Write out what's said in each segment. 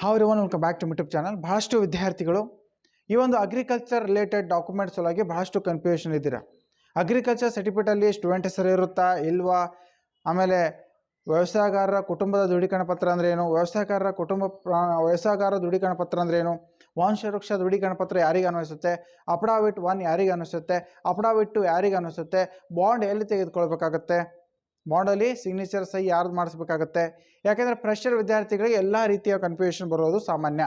Have one welcome back to YouTube channel ಬಹಳಷ್ಟು ವಿದ್ಯಾರ್ಥಿಗಳು ಈ ಒಂದು ಅಗ್ರಿಕಲ್ಚರ್ ರಿಲೇಟೆಡ್ ಡಾಕ್ಯುಮೆಂಟ್ಸ್ ಒಳಗೆ ಬಹಳಷ್ಟು ಕನ್ಫ್ಯೂಷನ್ ಇದ್ದೀರಾ? ಅಗ್ರಿಕಲ್ಚರ್ ಸರ್ಟಿಫಿಕೇಟಲ್ಲಿ ಸ್ಟೂಡೆಂಟ್ ಹೆಸರು ಇರುತ್ತಾ, ಇಲ್ವಾ? ಆಮೇಲೆ ವ್ಯವಸಾಯಗಾರರ ಕುಟುಂಬದ ದೃಢೀಕರಣ ಪತ್ರ ಅಂದರೆ ಏನು? ವ್ಯವಸಾಯಗಾರರ ಕುಟುಂಬ ವ್ಯವಸಾಯಗಾರ ವ್ಯವಸಾಯಗಾರರ ದೃಢೀಕರಣ ಪತ್ರ ಅಂದರೆ ಏನು? ವಂಶ ವೃಕ್ಷ ದೃಢೀಕರಣ ಪತ್ರ ಯಾರಿಗೆ ಅನ್ವಯಿಸುತ್ತೆ? ಅಪ್ಡಾವಿಟ್ ಒನ್ ಯಾರಿಗೆ ಅನಿಸುತ್ತೆ ಅಪ್ಡಾವಿಟ್ ಟು ಯಾರಿಗೆ ಅನಿಸುತ್ತೆ ಬಾಂಡ್ ಎಲ್ಲಿ ತೆಗೆದುಕೊಳ್ಬೇಕಾಗತ್ತೆ? ಬಾಂಡಲ್ಲಿ ಸಿಗ್ನೇಚರ್ ಸಹಿ ಯಾರ್ದು ಮಾಡಿಸ್ಬೇಕಾಗತ್ತೆ? ಯಾಕೆಂದರೆ ಫ್ರೆಶರ್ ವಿದ್ಯಾರ್ಥಿಗಳಿಗೆ ಎಲ್ಲ ರೀತಿಯ ಕನ್ಫ್ಯೂಷನ್ ಬರೋದು ಸಾಮಾನ್ಯ.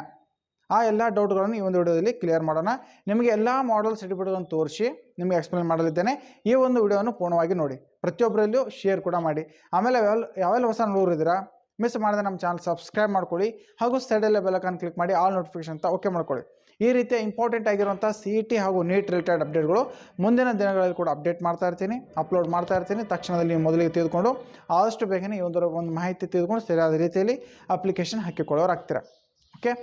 ಆ ಎಲ್ಲ ಡೌಟ್ಗಳನ್ನು ಈ ಒಂದು ವಿಡಿಯೋದಲ್ಲಿ ಕ್ಲಿಯರ್ ಮಾಡೋಣ. ನಿಮಗೆ ಎಲ್ಲ ಮಾಡಲ್ ಸರ್ಟಿಫಿಕೇಟ್ಗಳನ್ನು ತೋರಿಸಿ, ನಿಮಗೆ ಎಕ್ಸ್ಪ್ಲೇನ್ ಮಾಡಲಿದ್ದೇನೆ. ಈ ಒಂದು ವಿಡಿಯೋವನ್ನು ಪೂರ್ಣವಾಗಿ ನೋಡಿ. ಪ್ರತಿಯೊಬ್ಬರಲ್ಲೂ ಶೇರ್ ಕೂಡ ಮಾಡಿ. ಆಮೇಲೆ ಯಾವೆಲ್ಲ ಹೊಸ ನೋಡೋರು ಇದ್ದೀರಾ ಮಿಸ್ ಮಾಡಿದ್ರೆ ನಮ್ಮ ಚಾನಲ್ ಸಬ್ಸ್ಕ್ರೈಬ್ ಮಾಡ್ಕೊಳ್ಳಿ. ಹಾಗೂ ಸೈಡಲ್ಲೇ ಬೆಲಕನ್ನು ಕ್ಲಿಕ್ ಮಾಡಿ ಆಲ್ ನೋಟಿಫಿಕೇಶನ್ ಅಂತ ಓಕೆ ಮಾಡ್ಕೊಳ್ಳಿ. ಈ ರೀತಿಯ ಇಂಪಾರ್ಟೆಂಟ್ ಆಗಿರುವಂಥ ಸಿ ಇ ಟಿ ಹಾಗೂ ನೀಟ್ ರಿಲೇಟೆಡ್ ಅಪ್ಡೇಟ್ಗಳು ಮುಂದಿನ ದಿನಗಳಲ್ಲಿ ಕೂಡ ಅಪ್ಡೇಟ್ ಮಾಡ್ತಾ ಇರ್ತೀನಿ ಅಪ್ಲೋಡ್ ಮಾಡ್ತಾ ಇರ್ತೀನಿ. ತಕ್ಷಣದಲ್ಲಿ ನೀವು ಮೊದಲಿಗೆ ತೆಗೆದುಕೊಂಡು ಆದಷ್ಟು ಬೇಗನೆ ಈ ಒಂದು ಒಂದು ಮಾಹಿತಿ ತೆಗೆದುಕೊಂಡು ಸರಿಯಾದ ರೀತಿಯಲ್ಲಿ ಅಪ್ಲಿಕೇಶನ್ ಹಾಕಿಕೊಳ್ಳೋರಾಗ್ತೀರ ಓಕೆ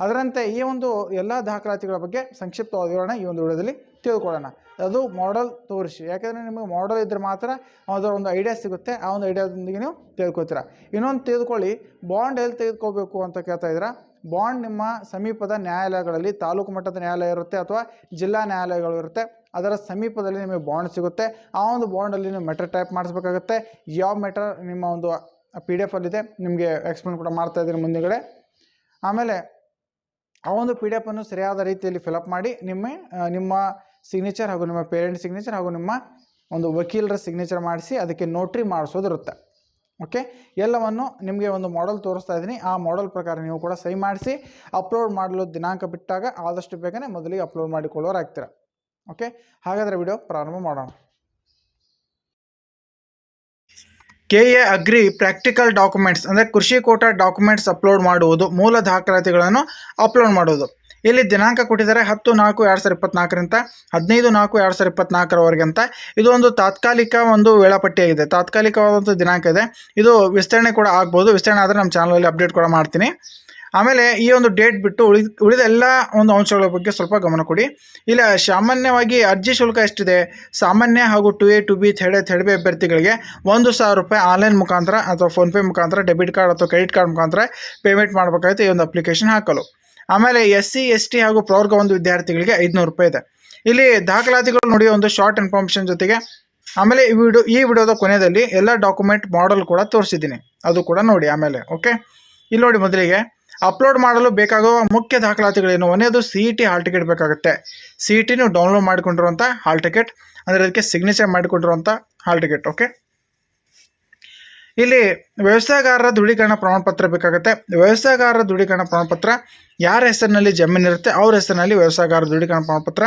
ಅದರಂತೆ ಈ ಒಂದು ಎಲ್ಲ ದಾಖಲಾತಿಗಳ ಬಗ್ಗೆ ಸಂಕ್ಷಿಪ್ತವಾದ ವಿವರಣೆ ಈ ಒಂದು ವಿಡಿಯೋದಲ್ಲಿ. ತಿಳ್ಕೊಳ್ಳೋಣ. ಅದು ಮಾಡಲ್ ತೋರಿಸಿ. ಯಾಕಂದರೆ ನಿಮಗೆ ಮಾಡಲ್ ಇದ್ದರೆ ಮಾತ್ರ ಅದರ ಒಂದು ಐಡಿಯಾ ಸಿಗುತ್ತೆ, ಆ ಒಂದು ಐಡಿಯಾದೊಂದಿಗೆ ನೀವು ತಿಳ್ಕೊತೀರ. ಇನ್ನೊಂದು ತಿಳ್ಕೊಳ್ಳಿ ಬಾಂಡ್ ಎಲ್ಲಿ ತೆಗೆದುಕೋಬೇಕು ಅಂತ ಕೇಳ್ತಾ ಇದ್ದೀರಾ? ಬಾಂಡ್ ನಿಮ್ಮ ಸಮೀಪದ ನ್ಯಾಯಾಲಯಗಳಲ್ಲಿ, ತಾಲೂಕು ಮಟ್ಟದ ನ್ಯಾಯಾಲಯ ಇರುತ್ತೆ ಅಥವಾ ಜಿಲ್ಲಾ ನ್ಯಾಯಾಲಯಗಳು ಇರುತ್ತೆ, ಅದರ ಸಮೀಪದಲ್ಲಿ ನಿಮಗೆ ಬಾಂಡ್ ಸಿಗುತ್ತೆ. ಆ ಒಂದು ಬಾಂಡಲ್ಲಿ ನೀವು ಮೆಟರ್ ಟೈಪ್ ಮಾಡಿಸ್ಬೇಕಾಗುತ್ತೆ. ಯಾವ ಮೆಟರ್ ನಿಮ್ಮ ಒಂದು ಪಿ ಡಿ ಎಫ್ ನಿಮಗೆ ಎಕ್ಸ್ಪ್ಲೇನ್ ಕೂಡ ಮಾಡ್ತಾ ಇದ್ದೀನಿ ಮುಂದುಗಡೆ. ಆಮೇಲೆ, ಆ ಒಂದು ಪಿ ಡಿ ಎಫನ್ನು ಸರಿಯಾದ ರೀತಿಯಲ್ಲಿ ಫಿಲಪ್ ಮಾಡಿ, ನಿಮ್ಮ ನಿಮ್ಮ ಸಿಗ್ನೇಚರ್ ಹಾಗೂ ನಿಮ್ಮ ಪೇರೆಂಟ್ ಸಿಗ್ನೇಚರ್ ಹಾಗೂ ನಿಮ್ಮ ಒಂದು ವಕೀಲರ ಸಿಗ್ನೇಚರ್ ಮಾಡಿಸಿ ಅದಕ್ಕೆ ನೋಟ್ರಿ ಮಾಡಿಸೋದಿರುತ್ತೆ. ಓಕೆ ಎಲ್ಲವನ್ನು ನಿಮಗೆ ಒಂದು ಮಾಡೆಲ್ ತೋರಿಸ್ತಾ ಇದ್ದೀನಿ. ಆ ಮಾಡೆಲ್ ಪ್ರಕಾರ ನೀವು ಕೂಡ ಸಹಿ ಮಾಡಿಸಿ ಅಪ್ಲೋಡ್ ಮಾಡಲು ದಿನಾಂಕ ಬಿಟ್ಟಾಗ ಆದಷ್ಟು ಬೇಗನೆ ಮೊದಲಿಗೆ ಅಪ್ಲೋಡ್ ಮಾಡಿಕೊಳ್ಳೋರಾಗ್ತೀರ ಓಕೆ ಹಾಗಾದರೆ ವಿಡಿಯೋ ಪ್ರಾರಂಭ ಮಾಡೋಣ. K A agri practical documents ಅಂದರೆ ಕೃಷಿ ಕೋಟ ಡಾಕ್ಯುಮೆಂಟ್ಸ್ ಅಪ್ಲೋಡ್ ಮಾಡುವುದು, ಮೂಲ ದಾಖಲಾತಿಗಳನ್ನು ಅಪ್ಲೋಡ್ ಮಾಡುವುದು. ಇಲ್ಲಿ ದಿನಾಂಕ ಕೊಟ್ಟಿದ್ದಾರೆ ಹತ್ತು ನಾಲ್ಕು ಎರಡು ಸಾವಿರದ ಇಪ್ಪತ್ನಾಲ್ಕರಿಂದ ಹದಿನೈದು ನಾಲ್ಕು ಎರಡು ಸಾವಿರದ ಇಪ್ಪತ್ನಾಲ್ಕರವರೆಗೆ ಅಂತ. ಇದು ಒಂದು ತಾತ್ಕಾಲಿಕ ಒಂದು ವೇಳಾಪಟ್ಟಿಯಾಗಿದೆ. ತಾತ್ಕಾಲಿಕವಾದಂಥ ದಿನಾಂಕ ಇದೆ. ಇದು ವಿಸ್ತರಣೆ ಕೂಡ ಆಗ್ಬೋದು. ವಿಸ್ತರಣೆ ಆದರೆ ನಮ್ಮ ಚಾನಲಲ್ಲಿ ಅಪ್ಡೇಟ್ ಕೂಡ ಮಾಡ್ತೀನಿ. ಆಮೇಲೆ ಈ ಒಂದು ಡೇಟ್ ಬಿಟ್ಟು ಉಳಿದ ಉಳಿದ ಎಲ್ಲ ಒಂದು ಅಂಶಗಳ ಬಗ್ಗೆ ಸ್ವಲ್ಪ ಗಮನ ಕೊಡಿ. ಇಲ್ಲ, ಸಾಮಾನ್ಯವಾಗಿ ಅರ್ಜಿ ಶುಲ್ಕ ಎಷ್ಟಿದೆ? ಸಾಮಾನ್ಯ ಹಾಗೂ two A, two B, third A, third B ಅಭ್ಯರ್ಥಿಗಳಿಗೆ ಒಂದು ಸಾವಿರ ರೂಪಾಯಿ ಆನ್ಲೈನ್ ಮುಖಾಂತರ ಅಥವಾ ಫೋನ್ಪೇ ಮುಖಾಂತರ, ಡೆಬಿಟ್ ಕಾರ್ಡ್ ಅಥವಾ ಕ್ರೆಡಿಟ್ ಕಾರ್ಡ್ ಮುಖಾಂತರ ಪೇಮೆಂಟ್ ಮಾಡಬೇಕಾಗುತ್ತೆ ಈ ಒಂದು ಅಪ್ಲಿಕೇಶನ್ ಹಾಕಲು. ಆಮೇಲೆ ಎಸ್ ಸಿ, ಎಸ್ ಟಿ ಹಾಗೂ ಪ್ರವರ್ಗ ಒಂದು ವಿದ್ಯಾರ್ಥಿಗಳಿಗೆ ಐದುನೂರು ರೂಪಾಯಿ ಇದೆ. ಇಲ್ಲಿ ದಾಖಲಾತಿಗಳು ನೋಡಿ ಒಂದು ಶಾರ್ಟ್ ಇನ್ಫಾರ್ಮೇಷನ್ ಜೊತೆಗೆ. ಆಮೇಲೆ ಈ ವಿಡಿಯೋ ಈ ವಿಡಿಯೋದ ಕೊನೆಯಲ್ಲಿ ಎಲ್ಲ ಡಾಕ್ಯುಮೆಂಟ್ ಮಾಡಲ್ ಕೂಡ ತೋರಿಸಿದ್ದೀನಿ. ಅದು ಕೂಡ ನೋಡಿ ಆಮೇಲೆ ಓಕೆ ಇಲ್ಲಿ ನೋಡಿ ಮೊದಲಿಗೆ ಅಪ್ಲೋಡ್ ಮಾಡಲು ಬೇಕಾಗುವ ಮುಖ್ಯ ದಾಖಲಾತಿಗಳೇನು? ಒಂದೇದು C E T hall ticket ಬೇಕಾಗುತ್ತೆ. ಸಿ ಇ ಟಿನೂ ಡೌನ್ಲೋಡ್ ಮಾಡಿಕೊಂಡಿರುವಂಥ ಹಾಲ್ ಟಿಕೆಟ್ ಅಂದರೆ ಅದಕ್ಕೆ ಸಿಗ್ನೇಚರ್ ಮಾಡಿಕೊಂಡಿರುವಂಥ ಹಾಲ್ ಟಿಕೆಟ್ ಓಕೆ ಇಲ್ಲಿ ವ್ಯವಸಾಯಗಾರರ ದೃಢೀಕರಣ ಪ್ರಮಾಣಪತ್ರ ಬೇಕಾಗುತ್ತೆ. ವ್ಯವಸಾಯಗಾರರ ದೃಢೀಕರಣ ಪ್ರಮಾಣಪತ್ರ ಯಾರ ಹೆಸರಿನಲ್ಲಿ ಜಮೀನಿರುತ್ತೆ ಅವ್ರ ಹೆಸರಿನಲ್ಲಿ ವ್ಯವಸ್ಥೆಗಾರ ದೃಢೀಕರಣ ಪ್ರಮಾಣಪತ್ರ,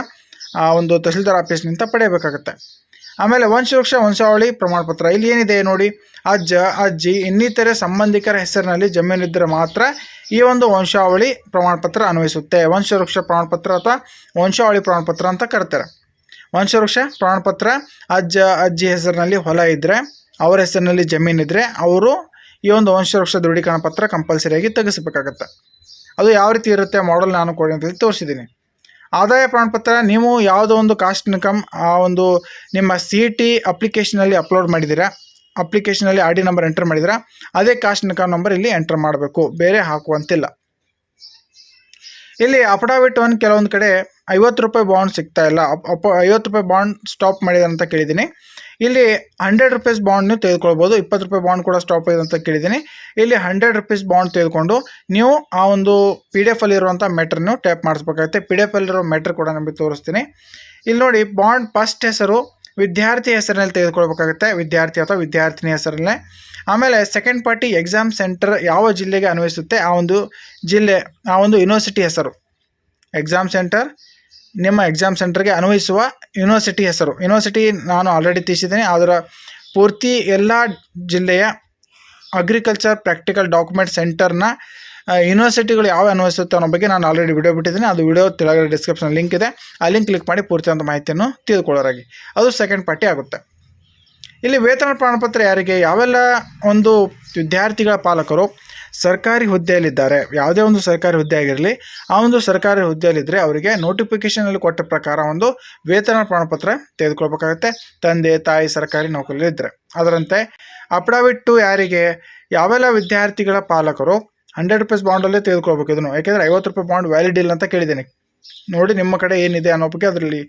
ಆ, ಒಂದು ತಹಸೀಲ್ದಾರ್ ಆಫೀಸ್ನಿಂದ ಪಡೆಯಬೇಕಾಗುತ್ತೆ. ಆಮೇಲೆ ವಂಶವೃಕ್ಷ ವಂಶಾವಳಿ ಪ್ರಮಾಣಪತ್ರ. ಇಲ್ಲಿ ಏನಿದೆ ನೋಡಿ ಅಜ್ಜ ಅಜ್ಜಿ ಇನ್ನಿತರೆ ಸಂಬಂಧಿಕರ ಹೆಸರಿನಲ್ಲಿ ಜಮೀನಿದ್ದರೆ ಮಾತ್ರ ಈ ಒಂದು ವಂಶಾವಳಿ ಪ್ರಮಾಣಪತ್ರ ಅನ್ವಯಿಸುತ್ತೆ. ವಂಶವೃಕ್ಷ ಪ್ರಮಾಣಪತ್ರ ಅಥವಾ ವಂಶಾವಳಿ ಪ್ರಮಾಣಪತ್ರ ಅಂತ ಕರ್ತಾರೆ. ವಂಶವೃಕ್ಷ ಪ್ರಮಾಣಪತ್ರ ಅಜ್ಜ ಅಜ್ಜಿ ಹೆಸರಿನಲ್ಲಿ ಹೊಲ ಇದ್ದರೆ ಅವರ ಹೆಸರಿನಲ್ಲಿ ಜಮೀನಿದ್ರೆ ಅವರು ಈ ಒಂದು ವಂಶವೃಕ್ಷ ದೃಢೀಕರಣ ಪತ್ರ ಕಂಪಲ್ಸರಿಯಾಗಿ ತೆಗೆಸಬೇಕಾಗತ್ತೆ. ಅದು ಯಾವ ರೀತಿ ಇರುತ್ತೆ ಮಾಡಲ್ ನಾನು ಕೊಡಿ ಅಂತೇಳಿ ತೋರಿಸಿದ್ದೀನಿ. ಆದಾಯ ಪ್ರಮಾಣಪತ್ರ, ನೀವು ಯಾವುದೋ ಒಂದು ಕಾಸ್ಟ್ ಇನ್ಕಮ್ ಆ ಒಂದು ನಿಮ್ಮ ಸಿ ಟಿ ಅಪ್ಲಿಕೇಶನಲ್ಲಿ ಅಪ್ಲೋಡ್ ಮಾಡಿದ್ದೀರಾ ಅಪ್ಲಿಕೇಶನಲ್ಲಿ ಆರ್ ಡಿ ನಂಬರ್ ಎಂಟರ್ ಮಾಡಿದ್ದೀರಾ, ಅದೇ ಕಾಸ್ಟ್ ಇನ್ಕಮ್ ನಂಬರ್ ಇಲ್ಲಿ ಎಂಟರ್ ಮಾಡಬೇಕು, ಬೇರೆ ಹಾಕುವಂತಿಲ್ಲ. ಇಲ್ಲಿ ಅಫಿಡವಿಟ್ ಒಂದು ಕೆಲವೊಂದು ಕಡೆ ಐವತ್ತು ರೂಪಾಯಿ ಬಾಂಡ್ ಸಿಗ್ತಾ ಇಲ್ಲ, ಅಪ್ ಐವತ್ತು ರೂಪಾಯಿ ಬಾಂಡ್ ಸ್ಟಾಪ್ ಮಾಡಿದೆ ಅಂತ ಕೇಳಿದ್ದೀನಿ. ಇಲ್ಲಿ ಹಂಡ್ರೆಡ್ ರುಪೀಸ್ ಬಾಂಡ್ ನೀವು ತೆಗೆದುಕೊಳ್ಬೋದು. ಇಪ್ಪತ್ತು ರೂಪಾಯಿ ಬಾಂಡ್ ಕೂಡ ಸ್ಟಾಪ್ ಇದೆ ಅಂತ ಕೇಳಿದ್ದೀನಿ. ಇಲ್ಲಿ ಹಂಡ್ರೆಡ್ ರುಪೀಸ್ ಬಾಂಡ್ ತೆಗೆದುಕೊಂಡು ನೀವು ಆ ಒಂದು ಪಿ ಡಿ ಎಫ್ ಅಲ್ಲಿರುವಂಥ ಮೆಟ್ರನ್ನು ಟ್ಯಾಪ್ ಮಾಡಿಸ್ಬೇಕಾಗುತ್ತೆ. ಪಿ ಡಿ ಎಫ್ ಅಲ್ಲಿರೋ ಮೆಟ್ರ್ ಕೂಡ ನಿಮಗೆ ತೋರಿಸ್ತೀನಿ. ಇಲ್ಲಿ ನೋಡಿ, ಬಾಂಡ್ ಫಸ್ಟ್ ಹೆಸರು, ವಿದ್ಯಾರ್ಥಿ ಹೆಸರಿನಲ್ಲಿ ತೆಗೆದುಕೊಳ್ಬೇಕಾಗುತ್ತೆ. ವಿದ್ಯಾರ್ಥಿ ಅಥವಾ ವಿದ್ಯಾರ್ಥಿನಿ ಹೆಸರಲ್ಲೇ ಆಮೇಲೆ ಸೆಕೆಂಡ್ ಪಾರ್ಟಿ ಎಕ್ಸಾಮ್ ಸೆಂಟರ್ ಯಾವ ಜಿಲ್ಲೆಗೆ ಅನ್ವಯಿಸುತ್ತೆ? ಆ ಒಂದು ಜಿಲ್ಲೆ, ಆ ಒಂದು ಯೂನಿವರ್ಸಿಟಿ ಹೆಸರು. ಎಕ್ಸಾಮ್ ಸೆಂಟರ್ ನಿಮ್ಮ ಎಕ್ಸಾಮ್ ಸೆಂಟರ್ಗೆ ಅನ್ವಯಿಸುವ ಯೂನಿವರ್ಸಿಟಿ ಹೆಸರು. ಯೂನಿವರ್ಸಿಟಿ ನಾನು ಆಲ್ರೆಡಿ ತಿಳಿಸಿದ್ದೀನಿ. ಅದರ ಪೂರ್ತಿ ಎಲ್ಲ ಜಿಲ್ಲೆಯ ಅಗ್ರಿಕಲ್ಚರ್ ಪ್ರಾಕ್ಟಿಕಲ್ ಡಾಕ್ಯುಮೆಂಟ್ ಸೆಂಟರ್ನ ಯೂನಿವರ್ಸಿಟಿಗಳು ಯಾವ ಅನ್ವಯಿಸುತ್ತೆ ಅನ್ನೋ ಬಗ್ಗೆ ನಾನು ಆಲ್ರೆಡಿ ವಿಡಿಯೋ ಬಿಟ್ಟಿದ್ದೀನಿ. ಅದು ವಿಡಿಯೋ ತೆಳಗಡೆ ಡಿಸ್ಕ್ರಿಪ್ಷನ್ ಲಿಂಕ್ ಇದೆ. ಆ ಲಿಂಕ್ ಕ್ಲಿಕ್ ಮಾಡಿ ಪೂರ್ತಿ ಅಂತ ಮಾಹಿತಿಯನ್ನು ತಿಳಿದುಕೊಳ್ಳೋರಾಗಿ. ಅದು ಸೆಕೆಂಡ್ ಪಾರ್ಟಿ ಆಗುತ್ತೆ. ಇಲ್ಲಿ ವೇತನ ಪ್ರಮಾಣಪತ್ರ ಯಾರಿಗೆ? ಯಾವೆಲ್ಲ ಒಂದು ವಿದ್ಯಾರ್ಥಿಗಳ ಪಾಲಕರು ಸರ್ಕಾರಿ ಹುದ್ದೆಯಲ್ಲಿದ್ದಾರೆ? ಯಾವುದೇ ಒಂದು ಸರ್ಕಾರಿ ಹುದ್ದೆ ಆಗಿರಲಿ, ಆ ಒಂದು ಸರ್ಕಾರಿ ಹುದ್ದೆಯಲ್ಲಿದ್ದರೆ ಅವರಿಗೆ ನೋಟಿಫಿಕೇಷನಲ್ಲಿ ಕೊಟ್ಟ ಪ್ರಕಾರ ಒಂದು ವೇತನ ಪ್ರಮಾಣಪತ್ರ ತೆಗೆದುಕೊಳ್ಬೇಕಾಗುತ್ತೆ. ತಂದೆ, ತಾಯಿ, ಸರ್ಕಾರಿ ನೌಕರಿಯಲ್ಲಿದ್ದರೆ ಅದರಂತೆ ಅಪ್ಡಾವಿಟ್ಟು ಯಾರಿಗೆ? ಯಾವೆಲ್ಲ ವಿದ್ಯಾರ್ಥಿಗಳ ಪಾಲಕರು ಹಂಡ್ರೆಡ್ ರುಪೀಸ್ ಬಾಂಡಲ್ಲೇ ತೆಗೆದುಕೊಳ್ಬೇಕು ಇದನ್ನು? ಯಾಕೆಂದರೆ ಐವತ್ತು ರೂಪಾಯಿ ಬಾಂಡ್ ವ್ಯಾಲಿಡ್ ಇಲ್ಲ ಅಂತ ಕೇಳಿದ್ದೀನಿ. ನೋಡಿ ನಿಮ್ಮ ಕಡೆ ಏನಿದೆ ಅನ್ನೋ ಬಗ್ಗೆ ಅದರಲ್ಲಿ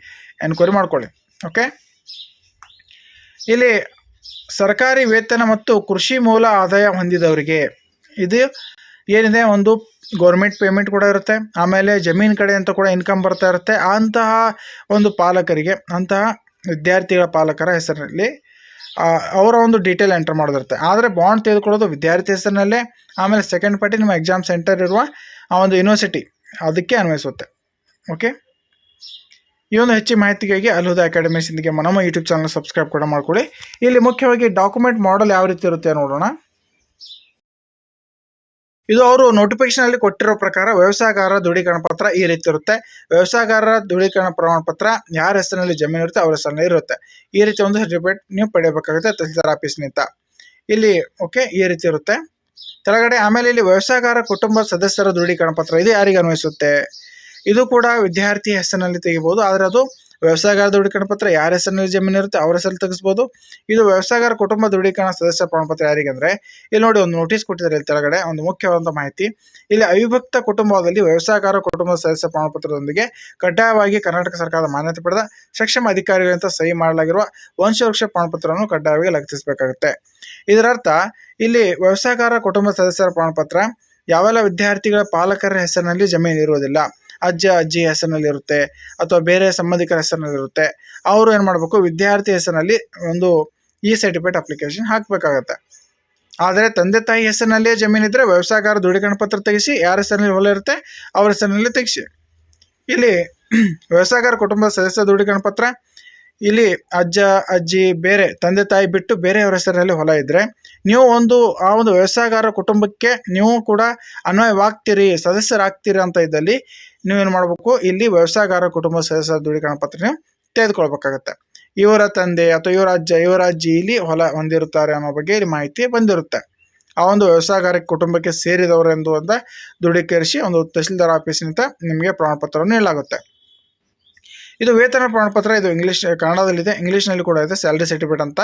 ಎನ್ಕ್ವೈರಿ ಮಾಡ್ಕೊಳ್ಳಿ. ಓಕೆ ಇಲ್ಲಿ ಸರ್ಕಾರಿ ವೇತನ ಮತ್ತು ಕೃಷಿ ಮೂಲ ಆದಾಯ ಹೊಂದಿದವರಿಗೆ ಇದು ಏನಿದೆ, ಒಂದು ಗೌರ್ಮೆಂಟ್ ಪೇಮೆಂಟ್ ಕೂಡ ಇರುತ್ತೆ. ಆಮೇಲೆ ಜಮೀನು ಕಡೆ ಅಂತ ಕೂಡ ಇನ್ಕಮ್ ಬರ್ತಾ ಇರುತ್ತೆ. ಅಂತಹ ಒಂದು ಪಾಲಕರಿಗೆ, ಅಂತಹ ವಿದ್ಯಾರ್ಥಿಗಳ ಪಾಲಕರ ಹೆಸರಿನಲ್ಲಿ ಅವರ ಒಂದು ಡೀಟೇಲ್ ಎಂಟರ್ ಮಾಡೋದಿರುತ್ತೆ. ಆದರೆ ಬಾಂಡ್ ತೆಗೆದುಕೊಳ್ಳೋದು ವಿದ್ಯಾರ್ಥಿ ಹೆಸರಿನಲ್ಲೇ, ಆಮೇಲೆ ಸೆಕೆಂಡ್ ಪಾರ್ಟಿ ನಿಮ್ಮ ಎಕ್ಸಾಮ್ ಸೆಂಟರ್ ಇರುವ ಆ ಒಂದು ಯೂನಿವರ್ಸಿಟಿ ಅದಕ್ಕೆ ಅನ್ವಯಿಸುತ್ತೆ. ಓಕೆ ಈ ಒಂದು ಹೆಚ್ಚಿನ ಮಾಹಿತಿಗಾಗಿ ಅಲ್ಹುದ ಅಕಾಡೆಮಿ ಸಿಂಧಿಗೆ ನಮ್ಮ ಯೂಟ್ಯೂಬ್ ಚಾನಲ್ ಸಬ್ಸ್ಕ್ರೈಬ್ ಕೂಡ ಮಾಡ್ಕೊಳ್ಳಿ. ಇಲ್ಲಿ ಮುಖ್ಯವಾಗಿ ಡಾಕ್ಯುಮೆಂಟ್ ಮಾಡಲ್ ಯಾವ ರೀತಿ ಇರುತ್ತೆ ನೋಡೋಣ. ಇದು ಅವರು ನೋಟಿಫಿಕೇಶನ್ ಅಲ್ಲಿ ಕೊಟ್ಟಿರೋ ಪ್ರಕಾರ ವ್ಯವಸಾಯಗಾರರ ದೃಢೀಕರಣ ಪತ್ರ ಈ ರೀತಿ ಇರುತ್ತೆ. ವ್ಯವಸಾಯಗಾರರ ದೃಢೀಕರಣ ಪ್ರಮಾಣ ಪತ್ರ ಯಾರ ಹೆಸರಿನಲ್ಲಿ ಜಮೀನು ಇರುತ್ತೆ ಅವ್ರ ಹೆಸರಿನಲ್ಲಿ ಇರುತ್ತೆ. ಈ ರೀತಿ ಒಂದು ಸರ್ಟಿಫಿಕೇಟ್ ನೀವು ಪಡೆಯಬೇಕಾಗುತ್ತೆ ತಹಸೀಲ್ದಾರ್ ಆಫೀಸ್ನಿಂದ ಇಲ್ಲಿ ಓಕೆ ಈ ರೀತಿ ಇರುತ್ತೆ. ಕೆಳಗಡೆ ಆಮೇಲೆ ಇಲ್ಲಿ ವ್ಯವಸಾಯಗಾರ ಕುಟುಂಬ ಸದಸ್ಯರ ದೃಢೀಕರಣ ಪತ್ರ ಇದು ಯಾರಿಗೆ ಅನ್ವಯಿಸುತ್ತೆ? ಇದು ಕೂಡ ವಿದ್ಯಾರ್ಥಿ ಹೆಸರಿನಲ್ಲಿ ತೆಗಿಬಹುದು ಆದರೆ ಅದು ವ್ಯವಸಾಯಗಾರ ದೃಢೀಕರಣ ಪತ್ರ ಯಾರ ಹೆಸರಿನಲ್ಲಿ ಜಮೀನು ಇರುತ್ತೆ ಅವರ ಹೆಸರಲ್ಲಿ ತೆಗಿಸ್ಬೋದು. ಇದು ವ್ಯವಸಾಯಗಾರ ಕುಟುಂಬ ದೃಢೀಕರಣ ಸದಸ್ಯ ಪ್ರಮಾಣಪತ್ರ ಯಾರಿಗೆ ಅಂದರೆ, ಇಲ್ಲಿ ನೋಡಿ ಒಂದು ನೋಟಿಸ್ ಕೊಟ್ಟಿದ್ದಾರೆ ಇಲ್ಲಿ ಕೆಳಗಡೆ ಒಂದು ಮುಖ್ಯವಾದ ಮಾಹಿತಿ. ಇಲ್ಲಿ ಅವಿಭಕ್ತ ಕುಟುಂಬದಲ್ಲಿ ವ್ಯವಸಾಯಗಾರ ಕುಟುಂಬದ ಸದಸ್ಯ ಪ್ರಮಾಣಪತ್ರದೊಂದಿಗೆ ಕಡ್ಡಾಯವಾಗಿ ಕರ್ನಾಟಕ ಸರ್ಕಾರದ ಮಾನ್ಯತೆ ಪಡೆದ ಸಕ್ಷಮ ಅಧಿಕಾರಿಗಳಿಂದ ಸಹಿ ಮಾಡಲಾಗಿರುವ ವಂಶವೃಕ್ಷ ಪ್ರಮಾಣಪತ್ರವನ್ನು ಕಡ್ಡಾಯವಾಗಿ ಲಗತ್ತಿಸಬೇಕಾಗುತ್ತೆ. ಇದರರ್ಥ, ಇಲ್ಲಿ ವ್ಯವಸಾಯಗಾರ ಕುಟುಂಬ ಸದಸ್ಯರ ಪ್ರಮಾಣಪತ್ರ ಯಾವೆಲ್ಲ ವಿದ್ಯಾರ್ಥಿಗಳ ಪಾಲಕರ ಹೆಸರಿನಲ್ಲಿ ಜಮೀನು ಇರುವುದಿಲ್ಲ. ಅಜ್ಜ, ಅಜ್ಜಿ ಹೆಸರಿನಲ್ಲಿರುತ್ತೆ ಅಥವಾ ಬೇರೆ ಸಂಬಂಧಿಕರ ಹೆಸರಿನಲ್ಲಿರುತ್ತೆ, ಅವರು ಏನು ಮಾಡಬೇಕು, ವಿದ್ಯಾರ್ಥಿ ಹೆಸರಿನಲ್ಲಿ ಒಂದು ಇ ಸರ್ಟಿಫಿಕೇಟ್ ಅಪ್ಲಿಕೇಶನ್ ಹಾಕಬೇಕಾಗತ್ತೆ. ಆದರೆ ತಂದೆ ತಾಯಿ ಹೆಸರಿನಲ್ಲೇ ಜಮೀನಿದ್ರೆ ವ್ಯವಸಾಯಗಾರ ದೃಢೀಕರಣ ಪತ್ರ ತೆಗೆಸಿ ಯಾರ ಹೆಸರಿನಲ್ಲಿ ಹೊಲ ಇರುತ್ತೆ ಅವ್ರ ಹೆಸರಿನಲ್ಲಿ ತೆಗೆಸಿ. ಇಲ್ಲಿ ವ್ಯವಸಾಯಗಾರ ಕುಟುಂಬದ ಸದಸ್ಯ ದೃಢೀಕರಣ ಪತ್ರ, ಇಲ್ಲಿ ಅಜ್ಜ, ಅಜ್ಜಿ, ಬೇರೆ ತಂದೆ ತಾಯಿ ಬಿಟ್ಟು ಬೇರೆಯವರ ಹೆಸರಿನಲ್ಲಿ ಹೊಲ ಇದ್ದರೆ ನೀವು ಒಂದು, ಆ ಒಂದು ವ್ಯವಸಾಯಗಾರ ಕುಟುಂಬಕ್ಕೆ ನೀವು ಕೂಡ ಅನ್ವಯವಾಗ್ತೀರಿ, ಸದಸ್ಯರಾಗ್ತೀರಿ ಅಂತ ಇದ್ದಲ್ಲಿ ನೀವೇನು ಮಾಡಬೇಕು? ಇಲ್ಲಿ ವ್ಯವಸಾಯಗಾರ ಕುಟುಂಬ ಸದಸ್ಯರ ದೃಢೀಕರಣ ಪತ್ರ ನೀವು ತೆಗೆದುಕೊಳ್ಬೇಕಾಗತ್ತೆ. ಇವರ ತಂದೆ ಅಥವಾ ಇವರ ಅಜ್ಜ, ಇವರ ಅಜ್ಜಿ ಇಲ್ಲಿ ಹೊಲ ಹೊಂದಿರುತ್ತಾರೆ ಅನ್ನೋ ಬಗ್ಗೆ ಇಲ್ಲಿ ಮಾಹಿತಿ ಬಂದಿರುತ್ತೆ. ಆ ಒಂದು ವ್ಯವಸಾಯಗಾರ ಕುಟುಂಬಕ್ಕೆ ಸೇರಿದವರೆಂದು ಅಂತ ದೃಢೀಕರಿಸಿ ಒಂದು ತಹಸೀಲ್ದಾರ್ ಆಫೀಸಿನಿಂದ ನಿಮಗೆ ಪ್ರಮಾಣಪತ್ರವನ್ನು ನೀಡಲಾಗುತ್ತೆ. ಇದು ವೇತನ ಪ್ರಮಾಣಪತ್ರ, ಇದು ಇಂಗ್ಲೀಷ್, ಕನ್ನಡದಲ್ಲಿದೆ. ಇಂಗ್ಲೀಷ್ನಲ್ಲಿ ಕೂಡ ಇದೆ ಸ್ಯಾಲ್ರಿ ಸರ್ಟಿಫಿಕೇಟ್ ಅಂತ.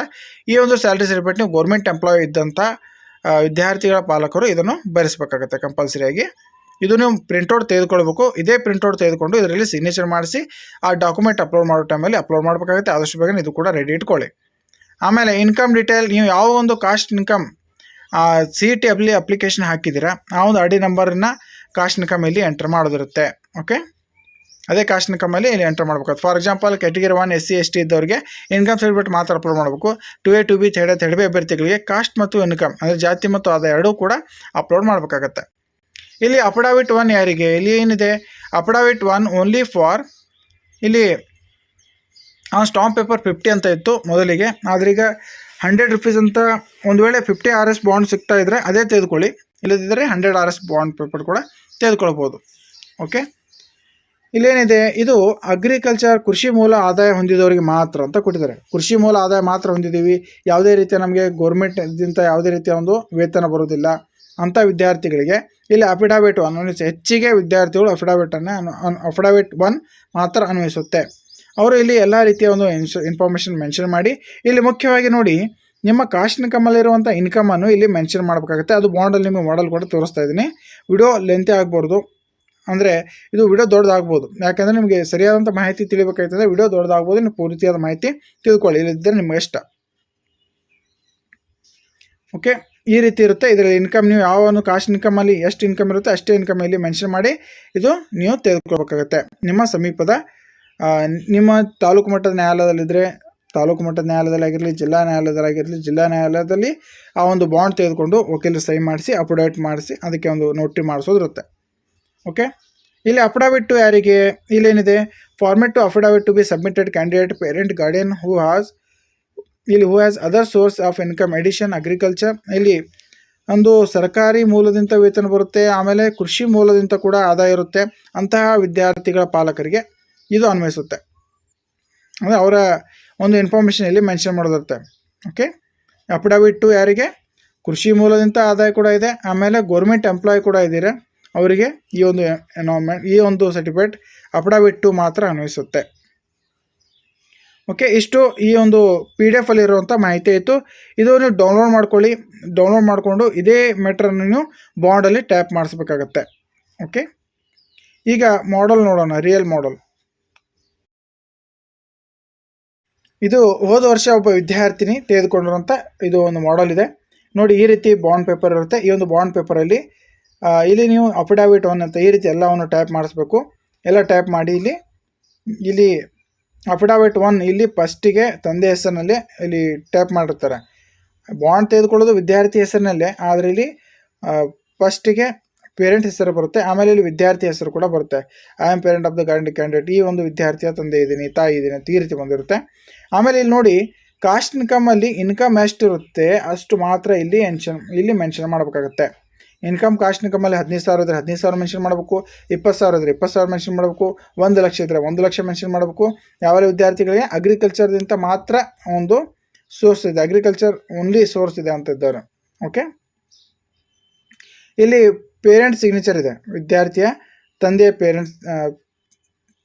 ಈ ಒಂದು ಸ್ಯಾಲ್ರಿ ಸರ್ಟಿಫಿಕೇಟ್ ನೀವು ಗೌರ್ಮೆಂಟ್ ಎಂಪ್ಲಾಯ್ ಇದ್ದಂಥ ವಿದ್ಯಾರ್ಥಿಗಳ ಪಾಲಕರು ಇದನ್ನು ಭರಿಸಬೇಕಾಗುತ್ತೆ ಕಂಪಲ್ಸರಿಯಾಗಿ. ಇದು ನೀವು ಪ್ರಿಂಟೌಟ್ ತೆಗೆದುಕೊಳ್ಬೇಕು. ಇದೇ ಪ್ರಿಂಟೌಟ್ ತೆಗೆದುಕೊಂಡು ಇದರಲ್ಲಿ ಸಿಗ್ನೇಚರ್ ಮಾಡಿಸಿ, ಆ ಡಾಕ್ಯುಮೆಂಟ್ ಅಪ್ಲೋಡ್ ಮಾಡೋ ಟೈಮಲ್ಲಿ ಅಪ್ಲೋಡ್ ಮಾಡಬೇಕಾಗುತ್ತೆ. ಆದಷ್ಟು ಬೇಗ ಇದು ಕೂಡ ರೆಡಿ ಇಟ್ಕೊಳ್ಳಿ. ಆಮೇಲೆ ಇನ್ಕಮ್ ಡೀಟೇಲ್ ನೀವು ಯಾವ ಒಂದು ಕಾಸ್ಟ್ ಇನ್ಕಮ್ ಸಿ ಟಿ ಅಬ್ಲಿ ಅಪ್ಲಿಕೇಶನ್ ಹಾಕಿದ್ದೀರಾ, ಆ ಒಂದು ಐ ಡಿ ನಂಬರನ್ನು ಕಾಸ್ಟ್ ಇನ್ಕಮ್ ಇಲ್ಲಿ ಎಂಟರ್ ಮಾಡೋದಿರುತ್ತೆ. ಓಕೆ ಅದೇ ಕಾಸ್ಟ್ ಇನ್ಕಮಲ್ಲಿ ಇಲ್ಲಿ ಎಂಟರ್ ಮಾಡಬೇಕು for example category one S C S T ಇದ್ದವರಿಗೆ ಇನ್ಕಮ್ ಸರ್ಟಿಫಿಕೇಟ್ ಮಾತ್ರ ಅಪ್ಲೋಡ್ ಮಾಡಬೇಕು. Two A two B third third B ಅಭ್ಯರ್ಥಿಗಳಿಗೆ ಕಾಸ್ಟ್ ಮತ್ತು ಇನ್ಕಮ್ ಅಂದರೆ ಜಾತಿ ಮತ್ತು ಆದಾಯ ಎರಡೂ ಕೂಡ ಅಪ್ಲೋಡ್ ಮಾಡಬೇಕಾಗತ್ತೆ. ಇಲ್ಲಿ ಅಫಿಡವಿಟ್ ಒನ್ ಯಾರಿಗೆ? ಇಲ್ಲಿ ಏನಿದೆ? ಅಫಿಡವಿಟ್ ಒನ್ ಓನ್ಲಿ ಫಾರ್ ಇಲ್ಲಿ ಆ ಸ್ಟಾಂಪ್ ಪೇಪರ್ ಫಿಫ್ಟಿ ಅಂತ ಇತ್ತು ಮೊದಲಿಗೆ. ಆದರೆ ಈಗ ಹಂಡ್ರೆಡ್ ರುಪೀಸ್ ಅಂತ ಒಂದು ವೇಳೆ ಫಿಫ್ಟಿ ಆರ್ ಎಸ್ ಬಾಂಡ್ ಸಿಗ್ತಾ ಇದ್ದರೆ ಅದೇ ತೆಗೆದುಕೊಳ್ಳಿ. ಇಲ್ಲದಿದ್ದರೆ hundred R S bond paper ಕೂಡ ತೆಗೆದುಕೊಳ್ಬೋದು. ಓಕೆ ಇಲ್ಲೇನಿದೆ? ಇದು ಅಗ್ರಿಕಲ್ಚರ್ ಕೃಷಿ ಮೂಲ ಆದಾಯ ಹೊಂದಿದವರಿಗೆ ಮಾತ್ರ ಅಂತ ಕೊಟ್ಟಿದ್ದಾರೆ. ಕೃಷಿ ಮೂಲ ಆದಾಯ ಮಾತ್ರ ಹೊಂದಿದ್ದೀವಿ ಯಾವುದೇ ರೀತಿಯ ನಮಗೆ ಗೌರ್ಮೆಂಟ್ದಿಂದ ಯಾವುದೇ ರೀತಿಯ ಒಂದು ವೇತನ ಬರೋದಿಲ್ಲ ಅಂಥ ವಿದ್ಯಾರ್ಥಿಗಳಿಗೆ. ಇಲ್ಲಿ ಅಫಿಡವಿಟ್ ಅನ್ವಯಿಸಿ ಹೆಚ್ಚಿಗೆ ವಿದ್ಯಾರ್ಥಿಗಳು ಅಫಿಡಾವಿಟನ್ನು ಅಫಿಡವಿಟ್ ಒನ್ ಮಾತ್ರ ಅನ್ವಯಿಸುತ್ತೆ. ಅವರು ಇಲ್ಲಿ ಎಲ್ಲ ರೀತಿಯ ಒಂದು ಇನ್ಸ್ ಇನ್ಫಾರ್ಮೇಷನ್ ಮೆನ್ಷನ್ ಮಾಡಿ, ಇಲ್ಲಿ ಮುಖ್ಯವಾಗಿ ನೋಡಿ, ನಿಮ್ಮ ಕಾಸ್ಟ್ ಇನ್ಕಮಲ್ಲಿರುವಂಥ ಇನ್ಕಮನ್ನು ಇಲ್ಲಿ ಮೆನ್ಷನ್ ಮಾಡಬೇಕಾಗುತ್ತೆ. ಅದು ಬಾಂಡಲ್ಲಿ ನಿಮಗೆ ಮಾಡಲ್ ಕೂಡ ತೋರಿಸ್ತಾ ಇದ್ದೀನಿ. ವಿಡಿಯೋ ಲೆಂತೆ ಆಗ್ಬಾರ್ದು ಅಂದರೆ ಇದು ವಿಡಿಯೋ ದೊಡ್ಡದಾಗ್ಬೋದು. ಯಾಕೆಂದರೆ ನಿಮಗೆ ಸರಿಯಾದಂಥ ಮಾಹಿತಿ ತಿಳಿಬೇಕಾಯ್ತಂದ್ರೆ ವಿಡಿಯೋ ದೊಡ್ಡದಾಗ್ಬೋದು. ನೀವು ಪೂರ್ತಿಯಾದ ಮಾಹಿತಿ ತಿಳ್ಕೊಳ್ಳಿ. ಇಲ್ಲದಿದ್ದರೆ ನಿಮಗೆ ಇಷ್ಟ. ಓಕೆ ಈ ರೀತಿ ಇರುತ್ತೆ. ಇದರಲ್ಲಿ ಇನ್ಕಮ್ ನೀವು ಯಾವ ಕಾಸ್ಟ್ ಇನ್ಕಮಲ್ಲಿ ಎಷ್ಟು ಇನ್ಕಮ್ ಇರುತ್ತೆ ಅಷ್ಟೇ ಇನ್ಕಮ್ ಇಲ್ಲಿ ಮೆನ್ಷನ್ ಮಾಡಿ ಇದು ನೀವು ತೆಗೆದುಕೊಳ್ಬೇಕಾಗುತ್ತೆ. ನಿಮ್ಮ ಸಮೀಪದ ನಿಮ್ಮ ತಾಲೂಕು ಮಟ್ಟದ ನ್ಯಾಯಾಲಯದಲ್ಲಿದ್ದರೆ ತಾಲೂಕು ಮಟ್ಟದ ನ್ಯಾಯಾಲಯದಲ್ಲಾಗಿರಲಿ, ಜಿಲ್ಲಾ ನ್ಯಾಯಾಲಯದಲ್ಲಾಗಿರಲಿ, ಜಿಲ್ಲಾ ನ್ಯಾಯಾಲಯದಲ್ಲಿ ಆ ಒಂದು ಬಾಂಡ್ ತೆಗೆದುಕೊಂಡು ವಕೀಲರು ಸಹಿ ಮಾಡಿಸಿ ಅಪ್ಡೇಟ್ ಮಾಡಿಸಿ, ಅದಕ್ಕೆ ಒಂದು ನೋಟಿ ಮಾಡಿಸೋದಿರುತ್ತೆ ಓಕೆ ಇಲ್ಲಿ ಅಫಿಡವಿಟ್ ಯಾರಿಗೆ? ಇಲ್ಲೇನಿದೆ? Format two affidavit to be submitted candidate parent guardian who has ಇಲ್ಲಿ who has other source of income addition agriculture ಇಲ್ಲಿ ಒಂದು ಸರ್ಕಾರಿ ಮೂಲದಿಂದ ವೇತನ ಬರುತ್ತೆ, ಆಮೇಲೆ ಕೃಷಿ ಮೂಲದಿಂದ ಕೂಡ ಆದಾಯ ಇರುತ್ತೆ. ಅಂತಹ ವಿದ್ಯಾರ್ಥಿಗಳ ಪಾಲಕರಿಗೆ ಇದು ಅನ್ವಯಿಸುತ್ತೆ. ಅಂದರೆ ಅವರ ಒಂದು ಇನ್ಫಾರ್ಮೇಷನ್ ಇಲ್ಲಿ ಮೆನ್ಷನ್ ಮಾಡೋದಿರುತ್ತೆ. ಓಕೆ ಅಫಿಡವಿಟ್ಟು ಯಾರಿಗೆ? ಕೃಷಿ ಮೂಲದಿಂದ ಆದಾಯ ಕೂಡ ಇದೆ, ಆಮೇಲೆ ಗೌರ್ಮೆಂಟ್ ಎಂಪ್ಲಾಯ್ ಕೂಡ ಇದ್ದೀರಾ? ಅವರಿಗೆ ಈ ಒಂದು ಈ ಒಂದು ಸರ್ಟಿಫಿಕೇಟ್ ಅಫಿಡವಿಟ್ಟು ಮಾತ್ರ ಅನ್ವಯಿಸುತ್ತೆ. ಓಕೆ ಇಷ್ಟು ಈ ಒಂದು ಪಿ ಡಿ ಎಫಲ್ಲಿ ಇರುವಂಥ ಮಾಹಿತಿ ಇತ್ತು ಇದು ನೀವು ಡೌನ್ಲೋಡ್ ಮಾಡ್ಕೊಳ್ಳಿ. ಡೌನ್ಲೋಡ್ ಮಾಡಿಕೊಂಡು ಇದೇ ಮೆಟ್ರನ್ನು ನೀವು ಬಾಂಡಲ್ಲಿ ಟ್ಯಾಪ್ ಮಾಡಿಸ್ಬೇಕಾಗತ್ತೆ. ಓಕೆ ಈಗ ಮಾಡಲ್ ನೋಡೋಣ ರಿಯಲ್ ಮಾಡಲ್ ಇದು ಹೋದ ವರ್ಷ ಒಬ್ಬ ವಿದ್ಯಾರ್ಥಿನಿ ತೆಗೆದುಕೊಂಡಿರುವಂಥ ಇದು ಒಂದು ಮಾಡಲ್ ಇದೆ. ನೋಡಿ, ಈ ರೀತಿ ಬಾಂಡ್ ಪೇಪರ್ ಇರುತ್ತೆ. ಈ ಒಂದು ಬಾಂಡ್ ಪೇಪರಲ್ಲಿ ಇಲ್ಲಿ ನೀವು ಅಫಿಡಾವಿಟ್ ಒನ್ ಅಂತ ಈ ರೀತಿ ಎಲ್ಲವನ್ನು ಟೈಪ್ ಮಾಡಿಸ್ಬೇಕು. ಎಲ್ಲ ಟೈಪ್ ಮಾಡಿ ಇಲ್ಲಿ ಇಲ್ಲಿ ಅಫಿಡಾವಿಟ್ ಒನ್ ಇಲ್ಲಿ ಫಸ್ಟಿಗೆ ತಂದೆ ಹೆಸರಿನಲ್ಲಿ ಇಲ್ಲಿ ಟೈಪ್ ಮಾಡಿರ್ತಾರೆ. ಬಾಂಡ್ ತೆಗೆದುಕೊಳ್ಳೋದು ವಿದ್ಯಾರ್ಥಿ ಹೆಸರಿನಲ್ಲೇ, ಆದರೆ ಇಲ್ಲಿ ಫಸ್ಟಿಗೆ ಪೇರೆಂಟ್ ಹೆಸರು ಬರುತ್ತೆ, ಆಮೇಲೆ ಇಲ್ಲಿ ವಿದ್ಯಾರ್ಥಿ ಹೆಸರು ಕೂಡ ಬರುತ್ತೆ. I am parent of the guard candidate ಈ ಒಂದು ವಿದ್ಯಾರ್ಥಿಯ ತಂದೆ ಇದ್ದೀನಿ ತಾಯಿ ಇದ್ದೀನಿ ಅಂತ ಈ ರೀತಿ ಬಂದಿರುತ್ತೆ. ಆಮೇಲೆ ಇಲ್ಲಿ ನೋಡಿ ಕಾಸ್ಟ್ ಇನ್ಕಮಲ್ಲಿ ಇನ್ಕಮ್ ಎಷ್ಟು ಇರುತ್ತೆ ಅಷ್ಟು ಮಾತ್ರ ಇಲ್ಲಿ ಎನ್ಷನ್ ಇಲ್ಲಿ ಮೆನ್ಷನ್ ಮಾಡಬೇಕಾಗುತ್ತೆ. ಇನ್ಕಮ್ ಕಾಸ್ಟ್ ಇನ್ಕಮಲ್ಲಿ ಹದಿನೈದು ಸಾವಿರ ಇದ್ರೆ ಹದಿನೈದು ಸಾವಿರ ಮೆನ್ಷನ್ ಮಾಡಬೇಕು, ಇಪ್ಪತ್ತು ಸಾವಿರ ಇದ್ರೆ ಇಪ್ಪತ್ತು ಸಾವಿರ ಮೆನ್ಷನ್ ಮಾಡಬೇಕು, ಒಂದು ಲಕ್ಷ ಇದ್ರೆ ಒಂದು ಲಕ್ಷ ಮೆನ್ಷನ್ ಮಾಡಬೇಕು. ಯಾವೆಲ್ಲ ವಿದ್ಯಾರ್ಥಿಗಳಿಗೆ ಅಗ್ರಿಕಲ್ಚರ್ದಿಂದ ಮಾತ್ರ ಒಂದು ಸೋರ್ಸ್ ಇದೆ ಅಗ್ರಿಕಲ್ಚರ್ ಓನ್ಲಿ ಸೋರ್ಸ್ ಇದೆ ಅಂತ ಇದ್ದಾರೆ ಓಕೆ ಇಲ್ಲಿ ಪೇರೆಂಟ್ ಸಿಗ್ನೇಚರ್ ಇದೆ, ವಿದ್ಯಾರ್ಥಿಯ ತಂದೆಯ ಪೇರೆಂಟ್ಸ್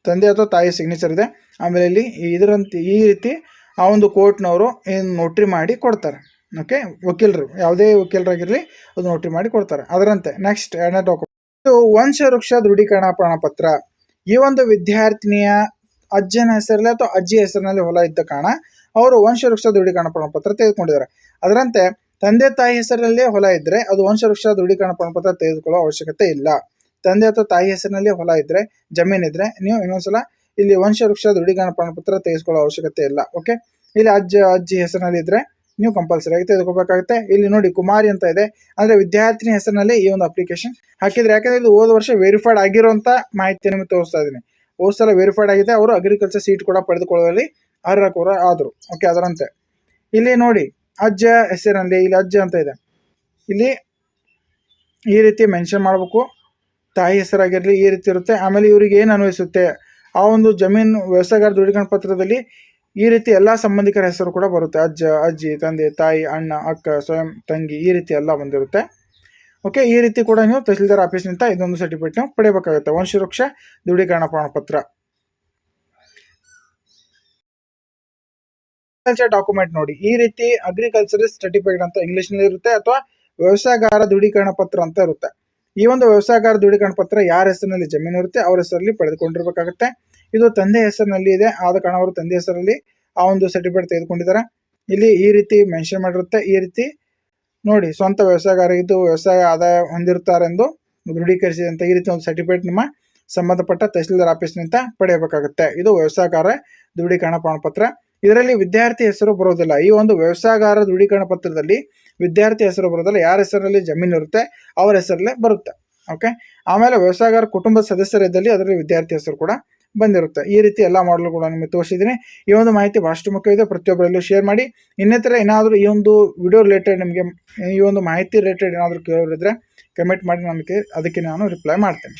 ತಂದೆ ಅಥವಾ ತಾಯಿ ಸಿಗ್ನೇಚರ್ ಇದೆ. ಆಮೇಲೆ ಇಲ್ಲಿ ಇದರಂತೆ ಈ ರೀತಿ ಆ ಒಂದು ಕೋರ್ಟ್ನವರು ಏನು ನೋಟ್ರಿ ಮಾಡಿ ಕೊಡ್ತಾರೆ. ಓಕೆ ವಕೀಲರು, ಯಾವುದೇ ವಕೀಲರಾಗಿರಲಿ ಅದು ನೋಟ್ರಿ ಮಾಡಿ ಕೊಡ್ತಾರೆ. ಅದರಂತೆ ನೆಕ್ಸ್ಟ್ ಎರಡನೇ ಡಾಕ್ಯುಮೆಂಟ್ ವಂಶವೃಕ್ಷ ವಂಶ ವೃಕ್ಷ ದೃಢೀಕರಣ ಪ್ರಮಾಣಪತ್ರ. ಈ ಒಂದು ವಿದ್ಯಾರ್ಥಿನಿಯ ಅಜ್ಜನ ಹೆಸರಲ್ಲಿ ಅಥವಾ ಅಜ್ಜಿ ಹೆಸರಿನಲ್ಲಿ ಹೊಲ ಇದ್ದ ಕಾರಣ ಅವರು ವಂಶವೃಕ್ಷ ದೃಢೀಕರಣ ಪ್ರಮಾಣಪತ್ರ ತೆಗೆದುಕೊಂಡಿದ್ದಾರೆ. ಅದರಂತೆ, ತಂದೆ ತಾಯಿ ಹೆಸರಿನಲ್ಲಿ ಹೊಲ ಇದ್ದರೆ ಅದು ವಂಶವೃಕ್ಷ ದೃಢೀಕರಣ ಪ್ರಮಾಣಪತ್ರ ತೆಗೆದುಕೊಳ್ಳೋ ಅವಶ್ಯಕತೆ ಇಲ್ಲ. ತಂದೆ ಅಥವಾ ತಾಯಿ ಹೆಸರಿನಲ್ಲಿ ಹೊಲ ಇದ್ದರೆ ಜಮೀನು ಇದ್ದರೆ ನೀವು ಇನ್ನೊಂದ್ಸಲ ಇಲ್ಲಿ ವಂಶವೃಕ್ಷ ದೃಢೀಕರಣ ಪ್ರಮಾಣಪತ್ರ ತೆಗೆದುಕೊಳ್ಳೋ ಅವಶ್ಯಕತೆ ಇಲ್ಲ. ಓಕೆ ಇಲ್ಲಿ ಅಜ್ಜ, ಅಜ್ಜಿ ಹೆಸರಿನಲ್ಲಿ ಇದ್ದರೆ ನೀವು ಕಂಪಲ್ಸರಿ ಆಗಿ ತೆಗೆದುಕೋಬೇಕಾಗುತ್ತೆ ಇಲ್ಲಿ ನೋಡಿ ಕುಮಾರಿ ಅಂತ ಇದೆ. ಅಂದರೆ ವಿದ್ಯಾರ್ಥಿನಿ ಹೆಸರಿನಲ್ಲಿ ಈ ಒಂದು ಅಪ್ಲಿಕೇಶನ್ ಹಾಕಿದ್ರೆ ಯಾಕಂದ್ರೆ ಇದು ಹೋದ ವರ್ಷ ವೆರಿಫೈಡ್ ಆಗಿರುವಂಥ ಮಾಹಿತಿ ನಿಮಗೆ ತೋರಿಸ್ತಾ ಇದ್ದೀನಿ. ಹೋದ ಸಲ ವೆರಿಫೈಡ್ ಆಗಿದೆ ಅವರು ಅಗ್ರಿಕಲ್ಚರ್ ಸೀಟ್ ಕೂಡ ಪಡೆದುಕೊಳ್ಳುವಲ್ಲಿ ಅರ್ಹ ಕೂಡ ಆದರು. ಓಕೆ ಅದರಂತೆ. ಇಲ್ಲಿ ನೋಡಿ, ಅಜ್ಜ ಹೆಸರಿನಲ್ಲಿ, ಇಲ್ಲಿ ಅಜ್ಜ ಅಂತ ಇದೆ. ಇಲ್ಲಿ ಈ ರೀತಿ ಮೆನ್ಷನ್ ಮಾಡಬೇಕು. ತಾಯಿ ಹೆಸರಾಗಿರಲಿ, ಈ ರೀತಿ ಇರುತ್ತೆ. ಆಮೇಲೆ ಇವರಿಗೆ ಏನು ಅನ್ವಯಿಸುತ್ತೆ? ಆ ಒಂದು ಜಮೀನು ವ್ಯವಸಾಯಗಾರ ದೃಢೀಕರಣ ಪತ್ರದಲ್ಲಿ ಈ ರೀತಿ ಎಲ್ಲ ಸಂಬಂಧಿಕರ ಹೆಸರು ಕೂಡ ಬರುತ್ತೆ. ಅಜ್ಜ, ಅಜ್ಜಿ, ತಂದೆ, ತಾಯಿ, ಅಣ್ಣ, ಅಕ್ಕ, ಸ್ವಯಂ, ತಂಗಿ ಈ ರೀತಿ ಎಲ್ಲ ಬಂದಿರುತ್ತೆ. ಓಕೆ, ಈ ರೀತಿ ಕೂಡ ನೀವು ತಹಸೀಲ್ದಾರ್ ಆಫೀಸ್ನಿಂದ ಇದೊಂದು ಸರ್ಟಿಫಿಕೇಟ್ ನೀವು ಪಡೆಯಬೇಕಾಗುತ್ತೆ. ವಂಶವೃಕ್ಷ ದೃಢೀಕರಣ ಪ್ರಮಾಣಪತ್ರ. ಅಗ್ರಿಕಲ್ಚರ್ ಡಾಕ್ಯುಮೆಂಟ್ ನೋಡಿ. ಈ ರೀತಿ ಅಗ್ರಿಕಲ್ಚರ್ ಸರ್ಟಿಫಿಕೇಟ್ ಅಂತ ಇಂಗ್ಲಿಷ್ನಲ್ಲಿ ಇರುತ್ತೆ ಅಥವಾ ವ್ಯವಸಾಯಗಾರ ದೃಢೀಕರಣ ಪತ್ರ ಅಂತ ಇರುತ್ತೆ. ಈ ಒಂದು ವ್ಯವಸಾಯಗಾರ ದೃಢೀಕರಣ ಪತ್ರ ಯಾರ ಹೆಸರಿನಲ್ಲಿ ಜಮೀನು ಇರುತ್ತೆ, ಅವ್ರ ಹೆಸರಲ್ಲಿ ಪಡೆದುಕೊಂಡಿರ್ಬೇಕಾಗುತ್ತೆ. ಇದು ತಂದೆ ಹೆಸರಿನಲ್ಲಿ ಇದೆ. ಆದ ಕಾರಣ ಅವರು ತಂದೆ ಹೆಸರಲ್ಲಿ ಆ ಒಂದು ಸರ್ಟಿಫಿಕೇಟ್ ತೆಗೆದುಕೊಂಡಿದ್ದಾರೆ. ಇಲ್ಲಿ ಈ ರೀತಿ ಮೆನ್ಷನ್ ಮಾಡಿರುತ್ತೆ. ಈ ರೀತಿ ನೋಡಿ, ಸ್ವಂತ ವ್ಯವಸಾಯಗಾರ ಇದ್ದು ವ್ಯವಸಾಯ ಆದಾಯ ಹೊಂದಿರುತ್ತಾರೆಂದು ದೃಢೀಕರಿಸಿದಂಥ ಈ ರೀತಿ ಒಂದು ಸರ್ಟಿಫಿಕೇಟ್ ನಿಮ್ಮ ಸಂಬಂಧಪಟ್ಟ ತಹಸೀಲ್ದಾರ್ ಆಫೀಸ್ನಿಂದ ಪಡೆಯಬೇಕಾಗುತ್ತೆ. ಇದು ವ್ಯವಸಾಯಗಾರ ದೃಢೀಕರಣ ಪ್ರಮಾಣಪತ್ರ. ಇದರಲ್ಲಿ ವಿದ್ಯಾರ್ಥಿ ಹೆಸರು ಬರೋದಿಲ್ಲ. ಈ ಒಂದು ವ್ಯವಸಾಯಗಾರ ದೃಢೀಕರಣ ಪತ್ರದಲ್ಲಿ ವಿದ್ಯಾರ್ಥಿ ಹೆಸರು ಬರೋದಿಲ್ಲ. ಯಾರ ಹೆಸರಲ್ಲಿ? ಜಮೀನು ಇರುತ್ತೆ. ಅವರ ಹೆಸರಲ್ಲೇ ಬರುತ್ತೆ. ಓಕೆ ಆಮೇಲೆ ವ್ಯವಸಾಯಗಾರ ಕುಟುಂಬ ಸದಸ್ಯರಿದ್ದಲ್ಲಿ ಅದರಲ್ಲಿ ವಿದ್ಯಾರ್ಥಿ ಹೆಸರು ಕೂಡ ಬಂದಿರುತ್ತೆ. ಈ ರೀತಿ ಎಲ್ಲ ಮಾಡಲು ಕೂಡ ನಿಮಗೆ ತೋರಿಸಿದ್ದೀನಿ. ಈ ಒಂದು ಮಾಹಿತಿ ಬಹಳಷ್ಟು ಮುಖ್ಯವಿದೆ. ಪ್ರತಿಯೊಬ್ಬರಲ್ಲೂ ಶೇರ್ ಮಾಡಿ. ಇನ್ನಿತರ ಏನಾದರೂ ಈ ಒಂದು ವಿಡಿಯೋ ರಿಲೇಟೆಡ್ ನಿಮಗೆ ಈ ಒಂದು ಮಾಹಿತಿ ರಿಲೇಟೆಡ್ ಏನಾದರೂ ಕೇಳೋರಿದ್ರೆ ಕಮೆಂಟ್ ಮಾಡಿ ನನಗೆ ಅದಕ್ಕೆ ನಾನು ರಿಪ್ಲೈ ಮಾಡ್ತೇನೆ.